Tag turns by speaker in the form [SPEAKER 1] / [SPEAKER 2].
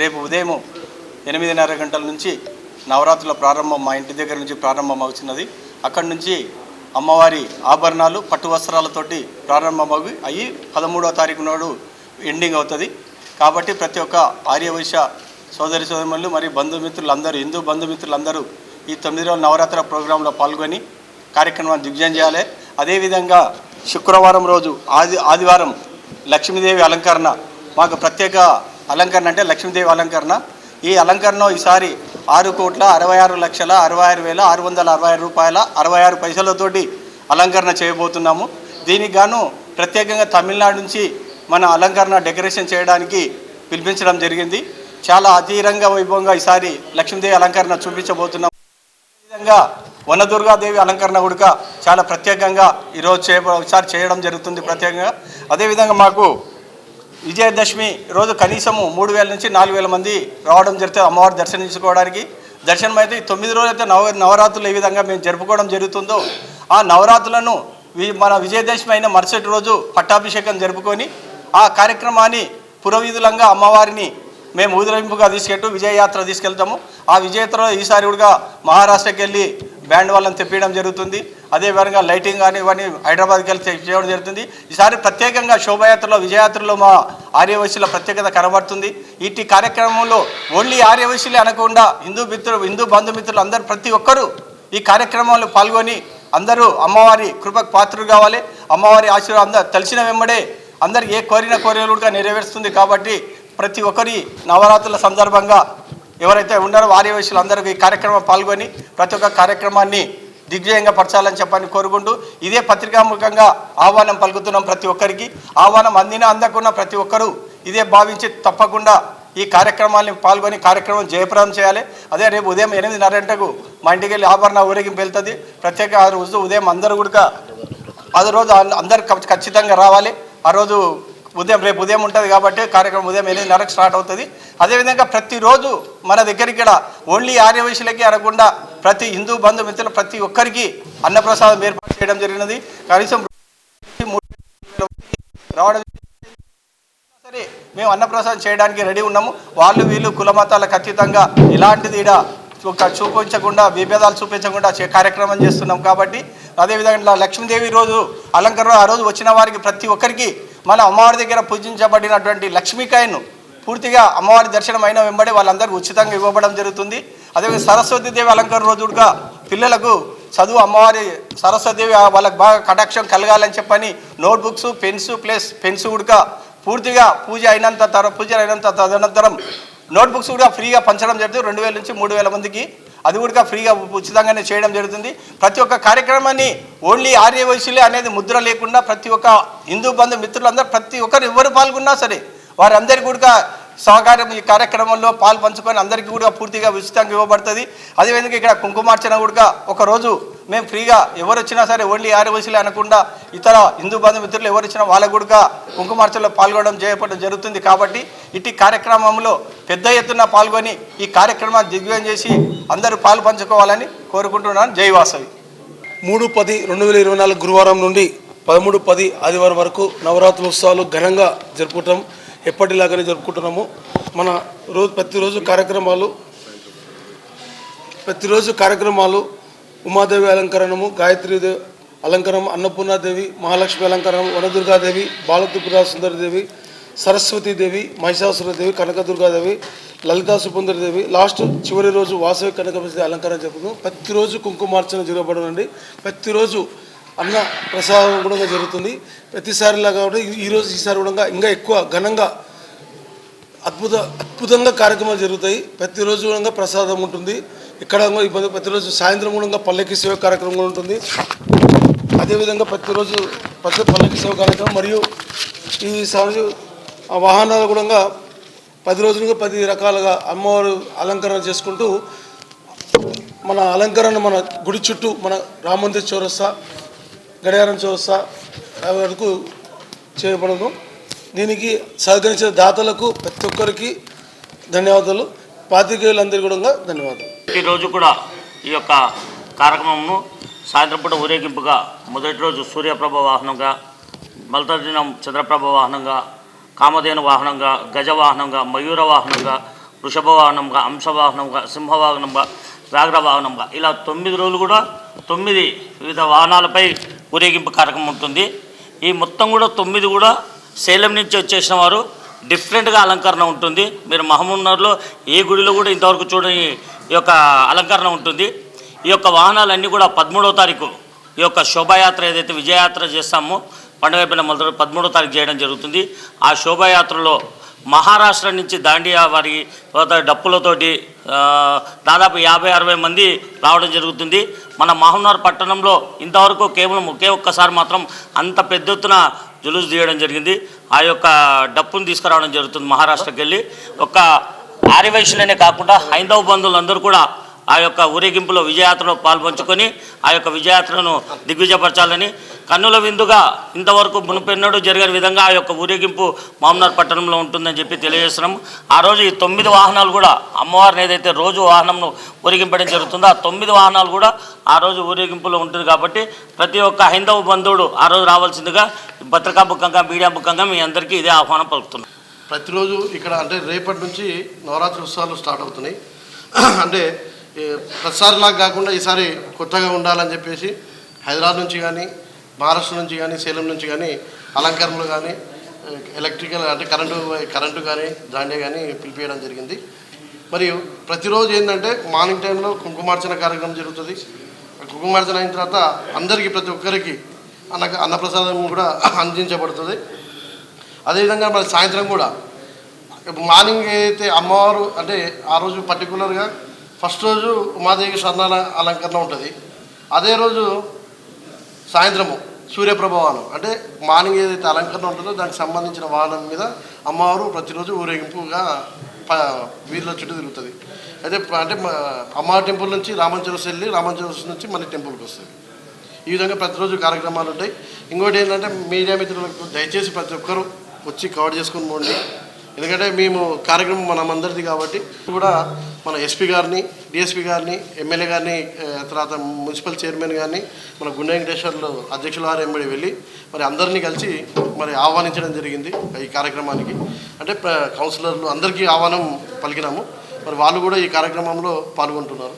[SPEAKER 1] రేపు ఉదయం ఎనిమిదిన్నర గంటల నుంచి నవరాత్రుల ప్రారంభం మా ఇంటి దగ్గర నుంచి ప్రారంభం అవుతున్నది. అక్కడి నుంచి అమ్మవారి ఆభరణాలు పట్టు వస్త్రాలతోటి ప్రారంభమవి అయ్యి పదమూడవ తారీఖు నాడు ఎండింగ్ అవుతుంది. కాబట్టి ప్రతి ఒక్క ఆర్యవైశ్య సోదరి సోదరులు మరియు బంధుమిత్రులు అందరూ హిందూ బంధుమిత్రులందరూ ఈ తొమ్మిది రోజుల నవరాత్రి ప్రోగ్రాంలో పాల్గొని కార్యక్రమాన్ని దిగ్విజయం చేయాలి. అదేవిధంగా శుక్రవారం రోజు ఆది ఆదివారం లక్ష్మీదేవి అలంకరణ మాకు ప్రత్యేక అలంకరణ అంటే లక్ష్మీదేవి అలంకరణ. ఈ అలంకరణ ఈసారి ఆరు కోట్ల అరవై ఆరు లక్షల అరవై ఆరు వేల ఆరు వందల అరవై ఆరు రూపాయల అరవై ఆరు పైసలతోటి అలంకరణ చేయబోతున్నాము. దీనికి గాను ప్రత్యేకంగా తమిళనాడు నుంచి మన అలంకరణ డెకరేషన్ చేయడానికి పిలిపించడం జరిగింది. చాలా అతీరంగ వైభవంగా ఈసారి లక్ష్మీదేవి అలంకరణ చూపించబోతున్నాం విధంగా వనదుర్గాదేవి అలంకరణ కూడా చాలా ప్రత్యేకంగా ఈరోజు చేయ ఈసారి చేయడం జరుగుతుంది ప్రత్యేకంగా. అదేవిధంగా మాకు విజయదశమి రోజు కనీసము మూడు వేల నుంచి నాలుగు వేల మంది రావడం జరుగుతుంది అమ్మవారి దర్శనించుకోవడానికి దర్శనం అయితే తొమ్మిది రోజులు అయితే నవ నవరాత్రులు ఏ విధంగా మేము జరుపుకోవడం జరుగుతుందో ఆ నవరాత్రులను వి- మన విజయదశమి అయిన మరుసటి రోజు పట్టాభిషేకం జరుపుకొని ఆ కార్యక్రమాన్ని పురోవిధులంగా అమ్మవారిని మేము ఊదిరింపుగా తీసుకెట్టు విజయయాత్ర తీసుకెళ్తాము. ఆ విజయయాత్రలో ఈసారి కూడా మహారాష్ట్రకి వెళ్ళి బ్యాండ్ వాళ్ళని తెప్పించడం జరుగుతుంది. అదే విధంగా లైటింగ్ కానీ ఇవన్నీ హైదరాబాద్కి వెళ్ళి చేయడం జరుగుతుంది. ఈసారి ప్రత్యేకంగా శోభయాత్రలో విజయయాత్రలో మా ఆర్యవైశ్యుల ప్రత్యేకత కనబడుతుంది. ఇట్టి కార్యక్రమంలో ఓన్లీ ఆర్యవైశ్యులే అనకుండా హిందూ మిత్రులు హిందూ బంధుమిత్రులు అందరూ ప్రతి ఒక్కరూ ఈ కార్యక్రమంలో పాల్గొని అందరూ అమ్మవారి కృపకు పాత్రలు కావాలి. అమ్మవారి ఆశీర్వాదం అందరూ తెలిసిన వెంబడే అందరు ఏ కోరిన కోరికలు కూడా నెరవేరుస్తుంది కాబట్టి ప్రతి ఒక్కరి నవరాత్రుల సందర్భంగా ఎవరైతే ఉన్నారో వారి వయసులు అందరూ ఈ కార్యక్రమం పాల్గొని ప్రతి ఒక్క కార్యక్రమాన్ని దిగ్విజయంగా పరచాలని చెప్పని కోరుకుంటూ ఇదే పత్రికాముఖంగా ఆహ్వానం పలుకుతున్నాం ప్రతి ఒక్కరికి. ఆహ్వానం అందినా అందకున్న ప్రతి ఒక్కరూ ఇదే భావించి తప్పకుండా ఈ కార్యక్రమాన్ని పాల్గొని కార్యక్రమం జయప్రదం చేయాలి. అదే రేపు ఉదయం ఎనిమిదిన్నర గంటకు మా ఇంటికి వెళ్ళి ఆభరణ ఊరేగింపు వెళ్తుంది. ప్రత్యేక ఆ రోజు ఉదయం అందరూ కూడా అది రోజు అందరు ఖచ్చితంగా రావాలి. ఆ రోజు ఉదయం రేపు ఉదయం ఉంటుంది కాబట్టి కార్యక్రమం ఉదయం ఎనిమిదిన్నరకు స్టార్ట్ అవుతుంది. అదేవిధంగా ప్రతిరోజు మన దగ్గరికి ఇక్కడ ఓన్లీ ఆర్యవయసులకి అనకుండా ప్రతి హిందూ బంధుమిత్రులు ప్రతి ఒక్కరికి అన్నప్రసాదం ఏర్పాటు చేయడం జరిగినది. కనీసం రావడం సరే మేము అన్నప్రసాదం చేయడానికి రెడీ ఉన్నాము. వాళ్ళు వీళ్ళు కులమతాలకు ఖచ్చితంగా అతీతంగా ఇలాంటిది ఈడ చూపించకుండా విభేదాలు చూపించకుండా చే కార్యక్రమం చేస్తున్నాం కాబట్టి అదేవిధంగా లక్ష్మీదేవి రోజు అలంకరణ ఆ రోజు వచ్చిన వారికి ప్రతి ఒక్కరికి మన అమ్మవారి దగ్గర పూజించబడినటువంటి లక్ష్మీకాయను పూర్తిగా అమ్మవారి దర్శనం అయిన వెంబడి వాళ్ళందరికీ ఉచితంగా ఇవ్వబడడం జరుగుతుంది. అదేవిధంగా సరస్వతి దేవి అలంకరణ రోజుగా పిల్లలకు చదువు అమ్మవారి సరస్వతిదేవి వాళ్ళకి బాగా కటాక్షం కలగాలని చెప్పని నోట్బుక్స్ పెన్స్ ప్లస్ పెన్స్ ఉడక పూర్తిగా పూజ అయినంత తర పూజ అయినంత తదనంతరం నోట్బుక్స్ కూడా ఫ్రీగా పంచడం జరుగుతుంది. రెండు వేల నుంచి మూడు వేల మందికి అది కూడా ఫ్రీగా ఉచితంగానే చేయడం జరుగుతుంది. ప్రతి ఒక్క కార్యక్రమాన్ని ఓన్లీ ఆర్య అనేది ముద్ర లేకుండా ప్రతి ఒక్క హిందూ బంధు మిత్రులందరూ ప్రతి ఒక్కరు ఎవరు పాల్గొన్నా సరే వారందరికీ కూడా సహకారం ఈ కార్యక్రమంలో పాలు పంచుకొని అందరికీ కూడా పూర్తిగా ఉచితంగా ఇవ్వబడుతుంది. అదేవిధంగా ఇక్కడ కుంకుమార్చన కూడా ఒకరోజు మేము ఫ్రీగా ఎవరు వచ్చినా సరే ఓన్లీ ఆరు వయసులే అనకుండా ఇతర హిందూ బంధుమిత్రులు ఎవరు వచ్చినా వాళ్ళకు కూడా కుంకుమార్చనలో పాల్గొనడం చేయబడడం జరుగుతుంది కాబట్టి ఇట్టి కార్యక్రమంలో పెద్ద ఎత్తున పాల్గొని ఈ కార్యక్రమాన్ని దిగ్విజయం చేసి అందరూ పాలు పంచుకోవాలని కోరుకుంటున్నాను. జయవాసవి
[SPEAKER 2] మూడు పది రెండు వేల ఇరవై నాలుగు గురువారం నుండి పదమూడు పది ఆదివారం వరకు నవరాత్రి ఉత్సవాలు ఘనంగా జరుపుకుంటాం. ఎప్పటిలాగానే జరుపుకుంటున్నాము. మన రోజు ప్రతిరోజు కార్యక్రమాలు ప్రతిరోజు కార్యక్రమాలు ఉమాదేవి అలంకరణము గాయత్రీదేవి అలంకరణం అన్నపూర్ణాదేవి మహాలక్ష్మి అలంకరణం వనదుర్గాదేవి బాలత్రిపుర సుందరదేవి సరస్వతీదేవి మహిషాసురదేవి కనకదుర్గాదేవి లలితా సుపుందరదేవి లాస్ట్ చివరి రోజు వాసవి కనకపతి అలంకరణ జరుపుతాం ప్రతిరోజు కుంకుమార్చన జరగబడనండి. ప్రతిరోజు అన్న ప్రసాదం కూడా జరుగుతుంది. ప్రతిసారిలాగా కూడా ఈ- ఈరోజు ఈసారి కూడా ఇంకా ఎక్కువ ఘనంగా అద్భుత అద్భుతంగా కార్యక్రమాలు జరుగుతాయి. ప్రతిరోజు కూడా ప్రసాదం ఉంటుంది. ఇక్కడ ఇబ్బంది ప్రతిరోజు సాయంత్రం కూడా పల్లెకి సేవ కార్యక్రమం కూడా ఉంటుంది. అదేవిధంగా ప్రతిరోజు ప్రతి పల్లెకి సేవ కార్యక్రమం మరియు ఈ సారి వాహనాలు కూడా పది రోజులుగా పది రకాలుగా అమ్మవారు అలంకరణ చేసుకుంటూ మన అలంకరణ మన గుడి చుట్టూ మన రామందిర్ చౌరస్తా గడియారం చూస్తా వరకు చేయబడదు. దీనికి సహకరించిన దాతలకు ప్రతి ఒక్కరికి ధన్యవాదాలు. పాతికేయులందరికీ కూడా ధన్యవాదాలు.
[SPEAKER 3] ఈరోజు కూడా ఈ యొక్క కార్యక్రమంను సాయంత్రం పూట ఊరేగింపుగా మొదటి రోజు సూర్యప్రభ వాహనంగా మొదటి దినం చంద్రప్రభ వాహనంగా కామధేను వాహనంగా గజ వాహనంగా మయూర వాహనంగా వృషభ వాహనంగా అంశ వాహనంగా సింహ వాహనంగా వ్యాఘ్ర వాహనంగా ఇలా తొమ్మిది రోజులు కూడా తొమ్మిది వివిధ వాహనాలపై ఊరేగింపు కార్యక్రమం ఉంటుంది. ఈ మొత్తం కూడా తొమ్మిది కూడా శైలం నుంచి వచ్చేసిన వారు. డిఫరెంట్గా అలంకరణ ఉంటుంది. మీరు మహమూద్నగర్లో ఏ గుడిలో కూడా ఇంతవరకు చూడని ఈ యొక్క అలంకరణ ఉంటుంది. ఈ యొక్క వాహనాలన్నీ కూడా పదమూడవ తారీఖు ఈ యొక్క శోభాయాత్ర ఏదైతే విజయయాత్ర చేస్తామో పండుగ అయిపోయిన మొదటి పదమూడో తారీఖు చేయడం జరుగుతుంది. ఆ శోభాయాత్రలో మహారాష్ట్ర నుంచి దాండియా వారి తర్వాత డప్పులతోటి దాదాపు యాభై అరవై మంది రావడం జరుగుతుంది. మన మహమ్నార్ పట్టణంలో ఇంతవరకు కేవలం ఒకే ఒక్కసారి మాత్రం అంత పెద్ద ఎత్తున జులుసు తీయడం జరిగింది. ఆ యొక్క డప్పును తీసుకురావడం జరుగుతుంది మహారాష్ట్రకి వెళ్ళి ఒక ఆర్యవైశ్యులనే కాకుండా హైందవ బంధువులందరూ కూడా ఆ యొక్క ఊరేగింపులో విజయాత్రలో పాల్పంచుకొని ఆ యొక్క విజయాత్రను దిగ్విజయపరచాలని కన్నుల విందుగా ఇంతవరకు మునుపెన్నడూ జరిగిన విధంగా ఆ యొక్క ఊరేగింపు మామనార్ పట్టణంలో ఉంటుందని చెప్పి తెలియజేస్తున్నాం. ఆ రోజు ఈ తొమ్మిది వాహనాలు కూడా అమ్మవారిని ఏదైతే రోజు వాహనంను ఊరేగింపడం జరుగుతుందో ఆ తొమ్మిది వాహనాలు కూడా ఆ రోజు ఊరేగింపులో ఉంటుంది కాబట్టి ప్రతి ఒక్క హైందవ బంధువుడు ఆ రోజు రావాల్సిందిగా పత్రికా ముఖంగా మీడియా ముఖంగా మీ అందరికీ ఇదే ఆహ్వానం పలుకుతున్నాం.
[SPEAKER 4] ప్రతిరోజు ఇక్కడ అంటే రేపటి నుంచి నవరాత్రి ఉత్సవాలు స్టార్ట్ అవుతున్నాయి. అంటే ఏ, ప్రతిసారిలాగా కాకుండా ఈసారి కొత్తగా ఉండాలని చెప్పేసి హైదరాబాద్ నుంచి కానీ మహారాష్ట్ర నుంచి కానీ సేలం నుంచి కానీ అలంకరణలు కానీ ఎలక్ట్రికల్ అంటే కరెంటు కరెంటు కానీ దాండే కానీ పిలిపియడం జరిగింది. మరియు ప్రతిరోజు ఏంటంటే మార్నింగ్ టైంలో కుంకుమార్చన కార్యక్రమం జరుగుతుంది. కుంకుమార్చన అయిన తర్వాత అందరికీ ప్రతి ఒక్కరికి అన్న అన్నప్రసాదం కూడా అందించబడుతుంది. అదేవిధంగా మరి సాయంత్రం కూడా మార్నింగ్ అయితే అమ్మవారు అంటే ఆ రోజు పర్టికులర్గా ఫస్ట్ రోజు ఉమాదేవి స్వర్ణాల అలంకరణ ఉంటుంది. అదే రోజు సాయంత్రము సూర్యప్రభ వాహనం అంటే మార్నింగ్ ఏదైతే అలంకరణ ఉంటుందో దానికి సంబంధించిన వాహనం మీద అమ్మవారు ప్రతిరోజు ఊరేగింపుగా వీధిలో చుట్టూ తిరుగుతుంది. అయితే అంటే అమ్మవారి టెంపుల్ నుంచి రామంచరస్ వెళ్ళి రామంచరస్ నుంచి మన టెంపుల్కి వస్తుంది. ఈ విధంగా ప్రతిరోజు కార్యక్రమాలు ఉంటాయి. ఇంకోటి ఏంటంటే మీడియా మిత్రులకు దయచేసి ప్రతి ఒక్కరూ వచ్చి కవర్ చేసుకొని పోండి ఎందుకంటే మేము కార్యక్రమం మనమందరిది కాబట్టి కూడా మన ఎస్పీ గారిని డిఎస్పీ గారిని ఎమ్మెల్యే గారిని తర్వాత మున్సిపల్ చైర్మన్ గారిని మన గుండె వెంకటేశ్వర్లు అధ్యక్షుల వారు ఎంబడి వెళ్ళి మరి అందరినీ కలిసి మరి ఆహ్వానించడం జరిగింది ఈ కార్యక్రమానికి. అంటే కౌన్సిలర్లు అందరికీ ఆహ్వానం పలికినాము. మరి వాళ్ళు కూడా ఈ కార్యక్రమంలో పాల్గొంటున్నారు.